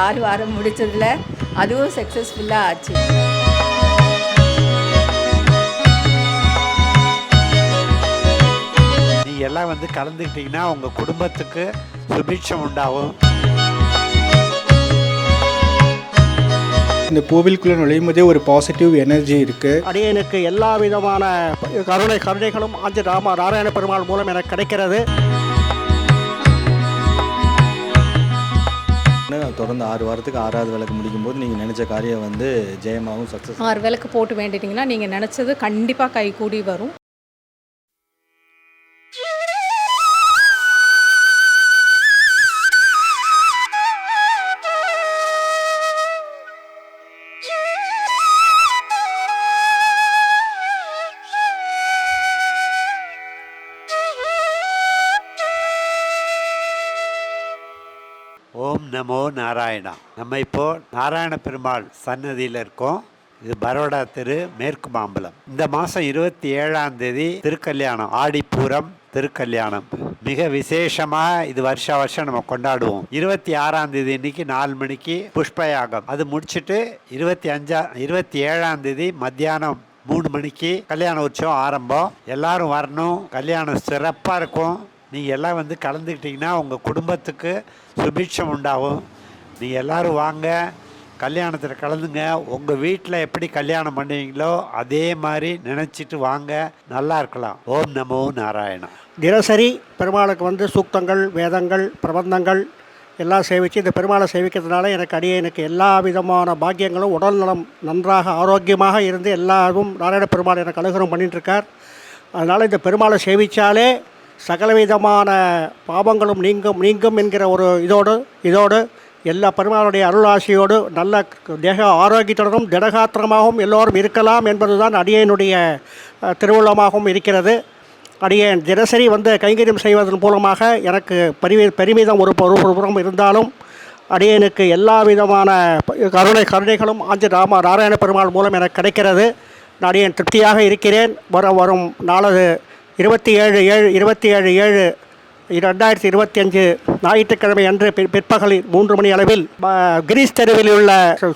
ஆறு வாரம் முடிச்சதுல அதுவும் சக்ஸஸ்ஃபுல்லாக ஆச்சு. நீங்கள் எல்லாம் வந்து கலந்துக்கிட்டிங்கன்னா உங்கள் குடும்பத்துக்கு சுபிட்சம் உண்டாகும். இந்த கோவிலுக்குள்ளே நுழையும் போதே ஒரு பாசிட்டிவ் எனர்ஜி இருக்குது அடியனுக்கு எல்லா விதமான கருணை கருணைகளும் ஆஞ்ச ராம நாராயண பெருமாள் மூலம் எனக்கு கிடைக்கிறது. தொடர்ந்து ஆறு வாரத்துக்கு ஆறாவது விளக்கு முடிக்கும் போது நீங்கள் நினச்ச காரியம் வந்து ஜெயமாகவும் சக்ஸஸ் ஆறு விளக்கு போட்டு வேண்டிட்டிங்கன்னா நீங்கள் நினச்சது கண்டிப்பாக கைகூடி வரும். ஓம் நமோ நாராயணா. நம்ம இப்போ நாராயண பெருமாள் சன்னதியில் இருக்கோம். இது பரோடா தெரு மேற்கு மாம்பலம். இந்த மாதம் இருபத்தி ஏழாம் தேதி திருக்கல்யாணம் ஆடிப்பூரம் திருக்கல்யாணம். மிக விசேஷமாக இது வருஷா வருஷம் நம்ம கொண்டாடுவோம். இருபத்தி ஆறாம் தேதி இன்னைக்கு நாலு மணிக்கு புஷ்பயாகம். அது முடிச்சுட்டு இருபத்தி அஞ்சா இருபத்தி ஏழாம் தேதி மத்தியானம் மூணு மணிக்கு கல்யாண உற்சவம் ஆரம்பம். எல்லாரும் வரணும். கல்யாணம் சிறப்பாக இருக்கும். நீங்கள் எல்லாம் வந்து கலந்துக்கிட்டிங்கன்னா உங்கள் குடும்பத்துக்கு சுபிட்சம் உண்டாகும். நீங்கள் எல்லாரும் வாங்க கல்யாணத்தில் கலந்துங்க. உங்கள் வீட்டில் எப்படி கல்யாணம் பண்ணுவீங்களோ அதே மாதிரி நினச்சிட்டு வாங்க. நல்லா இருக்கலாம். ஓம் நமோ நாராயணா தினசரி பெருமாளுக்கு வந்து சூக்தங்கள் வேதங்கள் பிரபந்தங்கள் எல்லாம் சேவித்து இந்த பெருமாளை சேவிக்கிறதுனால எனக்கு அடியே எனக்கு எல்லா விதமான பாக்கியங்களும் உடல் நலம் நன்றாக ஆரோக்கியமாக இருந்து எல்லாரும் நாராயண பெருமாள் எனக்கு அனுகிரகம் பண்ணிட்டு இருக்கார். அதனால் இந்த பெருமாளை சேவித்தாலே சகலவிதமான பாவங்களும் நீங்கும் நீங்கும் என்கிற ஒரு இதோடு இதோடு எல்லா பெருமாளுடைய அருளாசியோடு நல்ல தேக ஆரோக்கியத்துடனும் திடகாத்திரமாகவும் எல்லோரும் இருக்கலாம் என்பதுதான் அடியனுடைய திருவுள்ளமாகவும் இருக்கிறது. அடியேன் தினசரி வந்து கைங்கரியம் செய்வதன் மூலமாக எனக்கு பெருமி பெருமிதம் ஒரு ஒரு புறம் இருந்தாலும் அடியனுக்கு எல்லா விதமான கருணை கருணைகளும் ஆஞ்ச ராம நாராயண பெருமாள் மூலம் எனக்கு கிடைக்கிறது. நான் அடியேன் திருப்தியாக இருக்கிறேன். வர வரும் நாளது இருபத்தி ஏழு ஏழு இருபத்தி ஏழு ஏழு ரெண்டாயிரத்தி இருபத்தி அஞ்சு ஞாயிற்றுக்கிழமை அன்று பிற்- பிற்பகலில் மூன்று மணி அளவில் கிரீஸ் தெருவில் உள்ள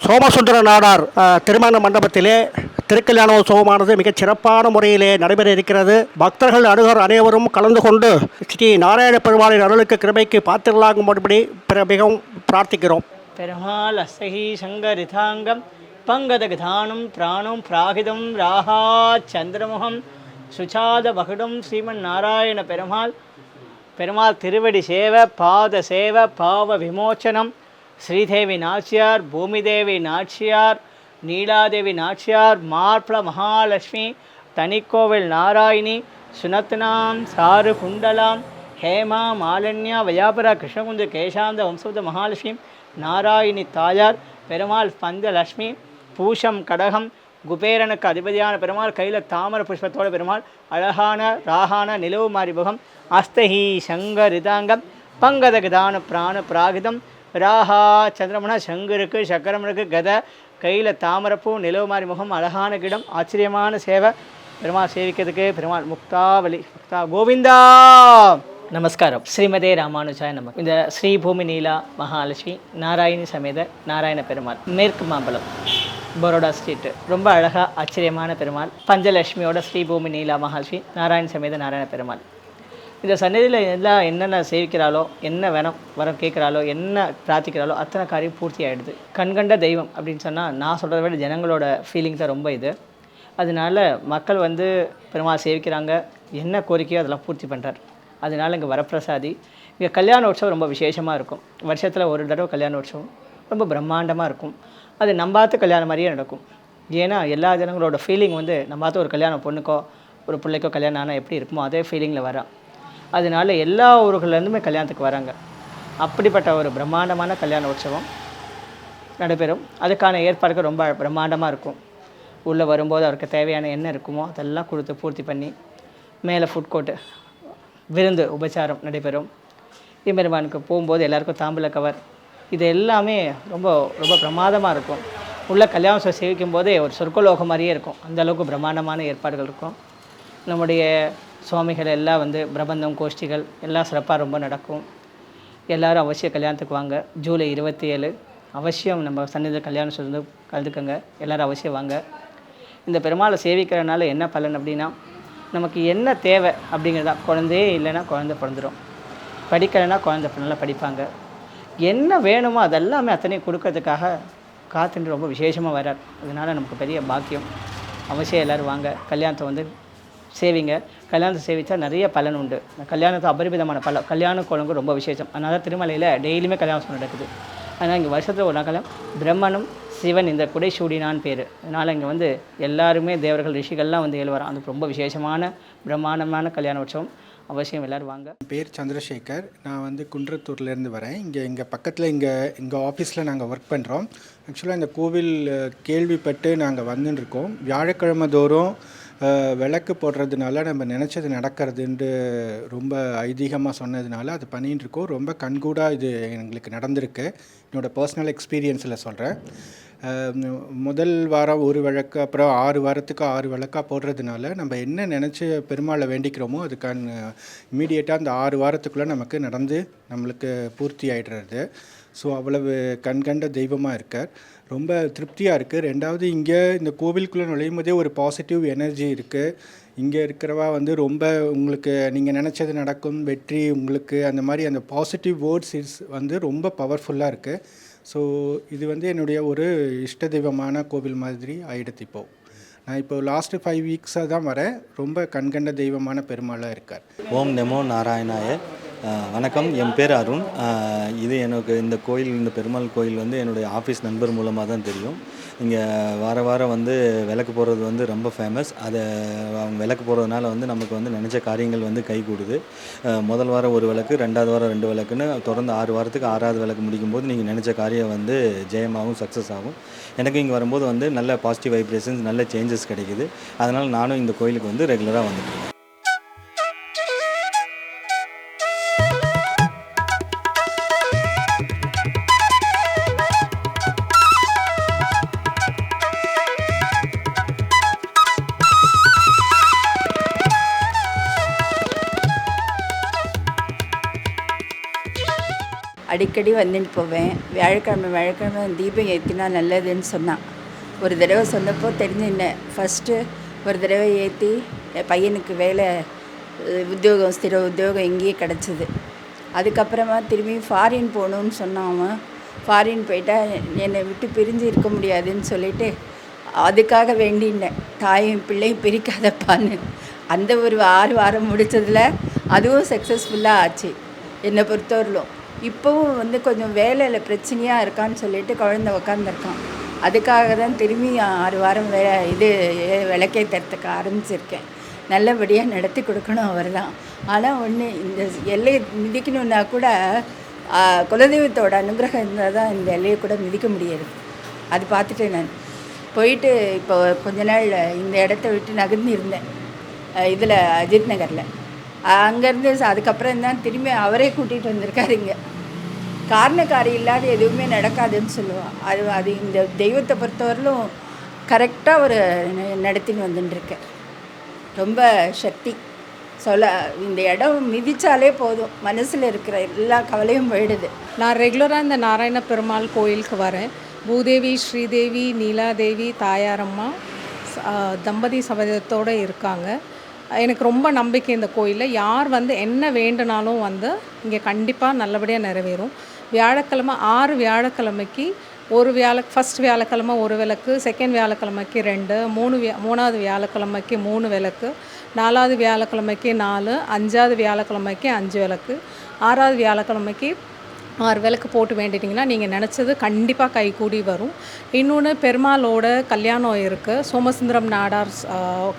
சோமசுந்தர நாடார் திருமண மண்டபத்திலே திருக்கல்யாணோத்சவமானது மிகச் சிறப்பான முறையிலே நடைபெற இருக்கிறது. பக்தர்கள் அணுகர் அனைவரும் கலந்து கொண்டு ஸ்ரீ நாராயண பெருமாளின் அருளுக்கு கிருபைக்கு பாத்திரலாகும்படி பிற- மிகவும் பிரார்த்திக்கிறோம். பெருமாள் அசகி சங்கரிதாங்கம் பங்கதகதானம் பிராணம் பிராகிதம் ராகா சந்திரமுகம் சுச்சாத பகுடம் ஸ்ரீமன் நாராயண பெருமாள். பெருமாள் திருவடி சேவ பாத சேவ பாவ விமோச்சனம். ஸ்ரீதேவி நாச்சியார் பூமிதேவி நாச்சியார் நீலாதேவி நாச்சியார் மார்பள மகாலட்சுமி தனிக்கோவில் நாராயணி சுனத்னாம் சாரு குண்டலாம் ஹேமா மாலன்யா வயாபுரா கிருஷ்ணகுந்த கேசாந்த வம்சவத மகாலட்சுமி நாராயணி தாயார் பெருமாள் பந்தலட்சுமி பூஷம் கடகம் குபேரனுக்கு அதிபதியான பெருமாள் கையில் தாமர புஷ்பத்தோட பெருமாள் அழகான ராகான நிலவு சங்க ரிதாங்கம் பங்கத பங்கதகதான பிராண பிராகிதம். ராகா சந்திரமண சங்கருக்கு சக்கரமனுக்கு கத கையில் தாமரப்பூ நிலவு மாறி முகம் அழகான கிடம் ஆச்சரியமான சேவை. பெருமாள் சேவிக்கிறதுக்கு பெருமாள் முக்தாவலி முக்தா கோவிந்தா! நமஸ்காரம். ஸ்ரீமதே ராமானுஜாய நம. இந்த ஸ்ரீபூமி நீலா மகாலட்சுமி நாராயணி சமேத நாராயண பெருமாள் மேற்கு மாம்பலம் பரோடா ஸ்ட்ரீட்டு ரொம்ப அழகாக ஆச்சரியமான பெருமாள். பஞ்சலட்சுமியோட ஸ்ரீபூமி நீலா மகாலட்சுமி நாராயண சமேத நாராயண பெருமாள். இந்த சன்னதியில் எல்லாம் என்னென்ன சேவிக்கிறாளோ என்ன வேணும் வரம் கேட்குறாளோ என்ன பிரார்த்திக்கிறாளோ அத்தனை காரியம் பூர்த்தி ஆகிடுது கண்கண்ட தெய்வம் அப்படின்னு சொன்னால் நான் சொல்கிறத விட ஜனங்களோட ஃபீலிங் தான் ரொம்ப இது. அதனால மக்கள் வந்து பெருமாள் சேவிக்கிறாங்க என்ன கோரிக்கையோ அதெல்லாம் பூர்த்தி பண்ணுறார் அதனால் இங்கே வரப்பிரசாதி. இங்கே கல்யாண உற்சவம் ரொம்ப விசேஷமாக இருக்கும். வருஷத்தில் ஒரு தடவை கல்யாண உற்சவம் ரொம்ப பிரம்மாண்டமாக இருக்கும். அது நம்பாத்த கல்யாணம் மாதிரியே நடக்கும். ஏன்னா எல்லா ஜனங்களோட ஃபீலிங் வந்து நம்பாத்த ஒரு கல்யாணம் பொண்ணுக்கோ ஒரு பிள்ளைக்கோ கல்யாணம் ஆனால் எப்படி இருக்குமோ அதே ஃபீலிங்கில் வரான் அதனால எல்லா ஊர்கள்லேருந்துமே கல்யாணத்துக்கு வராங்க. அப்படிப்பட்ட ஒரு பிரம்மாண்டமான கல்யாண உற்சவம் நடைபெறும். அதுக்கான ஏற்பாடுகள் ரொம்ப பிரம்மாண்டமாக இருக்கும். உள்ளே வரும்போது அவருக்கு தேவையான என்ன இருக்குமோ அதெல்லாம் கொடுத்து பூர்த்தி பண்ணி மேலே ஃபுட் கோர்ட்டு விருந்து உபச்சாரம் நடைபெறும். எம்பெருமானுக்கு போகும்போது எல்லாருக்கும் தாம்பூல கவர். இது எல்லாமே ரொம்ப ரொம்ப பிரமாதமாக இருக்கும். உள்ள கல்யாணம் சேவிக்கும் போதே ஒரு சொர்க்கலோகம் மாதிரியே இருக்கும். அந்தளவுக்கு பிரம்மாண்டமான ஏற்பாடுகள் இருக்கும். நம்முடைய சுவாமிகள் எல்லாம் வந்து பிரபந்தம் கோஷ்டிகள் எல்லாம் சிறப்பாக ரொம்ப நடக்கும். எல்லாரும் அவசியம் கல்யாணத்துக்கு வாங்க. ஜூலை இருபத்தி ஏழு அவசியம் நம்ம சன்னிதி கல்யாணம் சொல்லி கலந்துக்கங்க. எல்லோரும் அவசியம் வாங்க. இந்த பெருமாளை சேவிக்கிறனால என்ன பலன் அப்படின்னா நமக்கு என்ன தேவை அப்படிங்கிறதா குழந்தையே இல்லைன்னா குழந்தை பிறந்துடும் படிக்கலைன்னா குழந்தை நல்லா படிப்பாங்க. என்ன வேணுமோ அதெல்லாமே அத்தனையும் கொடுக்கறதுக்காக காத்துன்னு ரொம்ப விசேஷமாக வரார் அதனால் நமக்கு பெரிய பாக்கியம். அவசியம் எல்லோரும் வாங்க. கல்யாணத்தை வந்து சேவிங்க. கல்யாணத்தை சேவித்தா நிறைய பலன் உண்டு. கல்யாணத்தை அபரிமிதமான பல கல்யாண குழம்பு ரொம்ப விசேஷம். அதனால் திருமலையில் டெய்லியுமே கல்யாணம் நடக்குது. அதனால் இங்கே வருஷத்தில் ஒரு நாள் பிரம்மனும் சிவன் இந்த குடை சூடினான் பேர். அதனால் இங்கே வந்து எல்லாருமே தேவர்கள் ரிஷிகள்லாம் வந்து எழுவறான் அது ரொம்ப விசேஷமான பிரம்மாண்டமான கல்யாண உற்சவம் அவசியம். எல்லோரும் வாங்க. பேர் சந்திரசேகர். நான் வந்து குன்றத்தூர்லேருந்து வரேன். இங்கே இங்கே பக்கத்தில் இங்கே எங்கள் ஆஃபீஸில் நாங்கள் ஒர்க் பண்ணுறோம் ஆக்சுவலாக இந்த கோவில் கேள்விப்பட்டு நாங்கள் வந்துன்னு இருக்கோம் வியாழக்கிழமை தோறும் விளக்கு போடுறதுனால நம்ம நினச்சது நடக்கிறதுன்ட்டு ரொம்ப ஐதீகமாக சொன்னதுனால அது பண்ணிகிட்டு இருக்கோம் ரொம்ப கண்கூடாக இது எங்களுக்கு நடந்திருக்கு. என்னோடய பர்சனல் எக்ஸ்பீரியன்ஸில் சொல்கிறேன் முதல் வாரம் ஒரு விளக்கு அப்புறம் ஆறு வாரத்துக்கு ஆறு வழக்காக போடுறதுனால நம்ம என்ன நினச்சி பெருமாளை வேண்டிக்கிறோமோ அதுக்கான இமீடியட்டாக அந்த ஆறு வாரத்துக்குள்ளே நமக்கு நடந்து நம்மளுக்கு பூர்த்தி ஆகிடுறது ஸோ அவ்வளவு கண்கண்ட தெய்வமாக இருக்கார். ரொம்ப திருப்தியாக இருக்குது ரெண்டாவது இங்கே இந்த கோவிலுக்குள்ளே நுழையும் போதே ஒரு பாசிட்டிவ் எனர்ஜி இருக்குது இங்கே இருக்கிறவா வந்து ரொம்ப உங்களுக்கு நீங்கள் நினச்சது நடக்கும் வெற்றி உங்களுக்கு அந்த மாதிரி அந்த பாசிட்டிவ் வேர்ட்ஸ் இஸ் வந்து ரொம்ப பவர்ஃபுல்லாக இருக்குது ஸோ இது வந்து என்னுடைய ஒரு இஷ்ட தெய்வமான கோவில் மாதிரி ஆயிடுத்து இப்போது நான் இப்போ லாஸ்ட்டு ஃபைவ் வீக்ஸாக தான் வரேன். ரொம்ப கண்கண்ட தெய்வமான பெருமாளாக இருக்கார். ஓம் நமோ நாராயணாய. வணக்கம். என் பேர் அருண். இது எனக்கு இந்த கோயில் இந்த பெருமாள் கோயில் வந்து என்னுடைய ஆஃபீஸ் நண்பர் மூலமாக தான் தெரியும். இங்கே வார வாரம் வந்து விளக்கு போடுறது வந்து ரொம்ப ஃபேமஸ் அதை அவங்க விளக்கு போடுறதுனால வந்து நமக்கு வந்து நினச்ச காரியங்கள் வந்து கை கூடுது. முதல் வாரம் ஒரு விளக்கு ரெண்டாவது வாரம் ரெண்டு விளக்குன்னு தொடர்ந்து ஆறு வாரத்துக்கு ஆறாவது விளக்கு முடிக்கும்போது நீங்கள் நினச்ச காரியம் வந்து ஜெயமாகவும் சக்ஸஸ் ஆகும். எனக்கு இங்கே வரும்போது வந்து நல்ல பாசிட்டிவ் வைப்ரேஷன்ஸ் நல்ல சேஞ்சஸ் கிடைக்குது. அதனால் நானும் இந்த கோயிலுக்கு வந்து ரெகுலராக வந்துட்டுருக்கேன் அடிக்கடி வந்துட்டு போவேன். வியாழக்கிழமை வியாழக்கிழமை தீபம் ஏற்றினா நல்லதுன்னு சொன்னான். ஒரு தடவை சொன்னப்போ தெரிஞ்சுட்டேன் ஃபஸ்ட்டு ஒரு தடவை ஏற்றி என் பையனுக்கு வேலை உத்தியோகம் ஸ்திர உத்தியோகம் இங்கேயே கிடச்சிது. அதுக்கப்புறமா திரும்பி ஃபாரின் போகணுன்னு சொன்னான் அவன். ஃபாரின் போயிட்டா என்னை விட்டு பிரிஞ்சு இருக்க முடியாதுன்னு சொல்லிட்டு அதுக்காக வேண்டினேன். தாயும் பிள்ளையும் பிரிக்காதப்பான்னு. அந்த ஒரு ஆறு வாரம் முடித்ததில் அதுவும் சக்ஸஸ்ஃபுல்லாக ஆச்சு. என்னை பொறுத்தவரையிலும். இப்போவும் வந்து கொஞ்சம் வேலையில் பிரச்சனையாக இருக்கான்னு சொல்லிட்டு குழந்தை உக்காந்துருக்கான். அதுக்காக தான் திரும்பி ஆறு வாரம் வே இது விளக்கேற்றுறதுக்கு ஆரம்பிச்சிருக்கேன். நல்லபடியாக நடத்தி கொடுக்கணும் அவர் தான். ஆனால் ஒன்று இந்த எல்லையை மிதிக்கணுன்னா கூட குலதெய்வத்தோட அனுகிரகம் இருந்தால் தான் இந்த எல்லையை கூட மிதிக்க முடியாது. அது பார்த்துட்டு நான். போயிட்டு இப்போ கொஞ்ச நாள் இந்த இடத்த விட்டு நகர்ந்து இருந்தேன். இதில் அஜித் நகரில். அங்கேருந்து அதுக்கப்புறம் தான் திரும்பி அவரே கூட்டிகிட்டு வந்திருக்காரு இங்கே. காரணக்காரி இல்லாத எதுவுமே நடக்காதுன்னு சொல்லுவாள் அது அது இந்த தெய்வத்தை பொறுத்தவரையிலும் கரெக்டாக ஒரு நடத்தின்னு வந்துட்டுருக்கேன். ரொம்ப சக்தி. சொல்ல இந்த இடம் மிதித்தாலே போதும். மனசில் இருக்கிற எல்லா கவலையும் போயிடுது. நான் ரெகுலராக இந்த நாராயண பெருமாள் கோயிலுக்கு வரேன். பூதேவி ஸ்ரீதேவி நீலாதேவி தாயாரம்மா தம்பதி சபதத்தோடு இருக்காங்க. எனக்கு ரொம்ப நம்பிக்கை இந்த கோயிலில். யார் வந்து என்ன வேண்டுனாலும் வந்து இங்கே கண்டிப்பாக நல்லபடியாக நிறைவேறும். வியாழக்கிழமை ஆறு வியாழக்கிழமைக்கு ஒரு வியாழ ஃபஸ்ட் வியாழக்கிழமை ஒரு விளக்கு செகண்ட் வியாழக்கிழமைக்கு ரெண்டு மூணு வியா மூணாவது வியாழக்கிழமைக்கு மூணு விளக்கு நாலாவது வியாழக்கிழமைக்கு நாலு அஞ்சாவது வியாழக்கிழமைக்கு அஞ்சு விளக்கு ஆறாவது வியாழக்கிழமைக்கு ஆறு விளக்கு போட்டு வேண்டிட்டிங்கன்னா நீங்கள் நினச்சது கண்டிப்பாக கைகூடி வரும். இன்னொன்று பெருமாளோட கல்யாணம் இருக்குது சோமசுந்தரம் நாடார்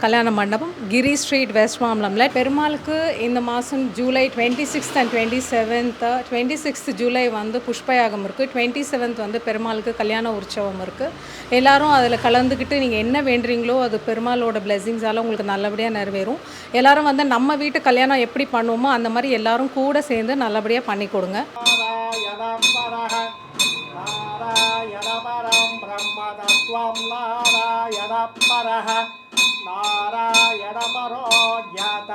கல்யாண மண்டபம் கிரி ஸ்ட்ரீட் வெஸ்ட் மாம்பலமில் பெருமாளுக்கு இந்த மாதம் July twenty sixth and twenty seventh twenty sixth July வந்து புஷ்பயாகம் இருக்குது டுவெண்ட்டி செவன்த் வந்து பெருமாளுக்கு கல்யாண உற்சவம் இருக்குது எல்லாரும் அதில் கலந்துக்கிட்டு நீங்கள் என்ன வேண்டுறீங்களோ அது பெருமாளோட பிளெஸிங்ஸால் உங்களுக்கு நல்லபடியாக நிறைவேறும். எல்லாரும் வந்து நம்ம வீட்டு கல்யாணம் எப்படி பண்ணுவோமோ அந்த மாதிரி எல்லோரும் கூட சேர்ந்து நல்லபடியாக பண்ணி கொடுங்க. नारायणपरः नारायणपरं ब्रह्मतत्त्वं नारायणपरः नारायणपरो ज्ञात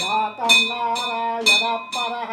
जातं नारायणपरः